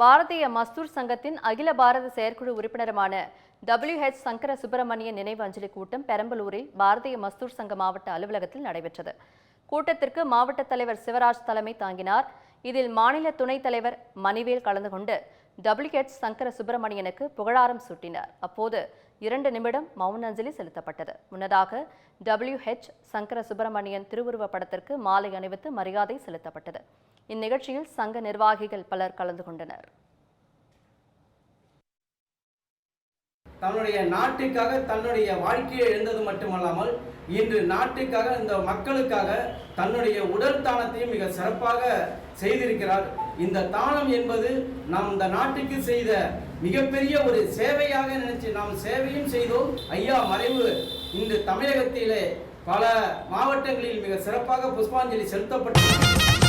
பாரதிய மஸ்தூர் சங்கத்தின் அகில பாரத செயற்குழு உறுப்பினருமான டபிள்யூ ஹெச் சங்கர சுப்பிரமணியன் நினைவு அஞ்சலி கூட்டம் பெரம்பலூரில் பாரதிய மஸ்தூர் சங்க மாவட்ட அலுவலகத்தில் நடைபெற்றது. கூட்டத்திற்கு மாவட்ட தலைவர் சிவராஜ் தலைமை தாங்கினார். இதில் மாநில துணைத் தலைவர் மணிவேல் கலந்து கொண்டு டபிள்யூ ஹெச் சங்கர சுப்பிரமணியனுக்கு புகழாரம் சூட்டினார். அப்போது இரண்டு நிமிடம் மௌன அஞ்சலி செலுத்தப்பட்டது. முன்னதாக டபிள்யூ ஹெச் சங்கர சுப்பிரமணியன் திருவுருவ படத்திற்கு மாலை அணிவித்து மரியாதை செலுத்தப்பட்டது. இந்நிகழ்ச்சியில் சங்க நிர்வாகிகள் பலர் கலந்து கொண்டனர். தன்னுடைய நாட்டுக்காக தன்னுடைய வாழ்க்கையை இழந்தது மட்டுமல்லாமல் இன்று நாட்டுக்காக இந்த மக்களுக்காக தன்னுடைய உடல் தானத்தையும் மிக சிறப்பாக செய்திருக்கிறார். இந்த தானம் என்பது நாம் இந்த நாட்டுக்கு செய்த மிகப்பெரிய ஒரு சேவையாக நினைச்சு நாம் சேவையும் செய்தோம். ஐயா மறைவு இன்று தமிழகத்திலே பல மாவட்டங்களில் மிக சிறப்பாக புஷ்பாஞ்சலி செலுத்தப்பட்டு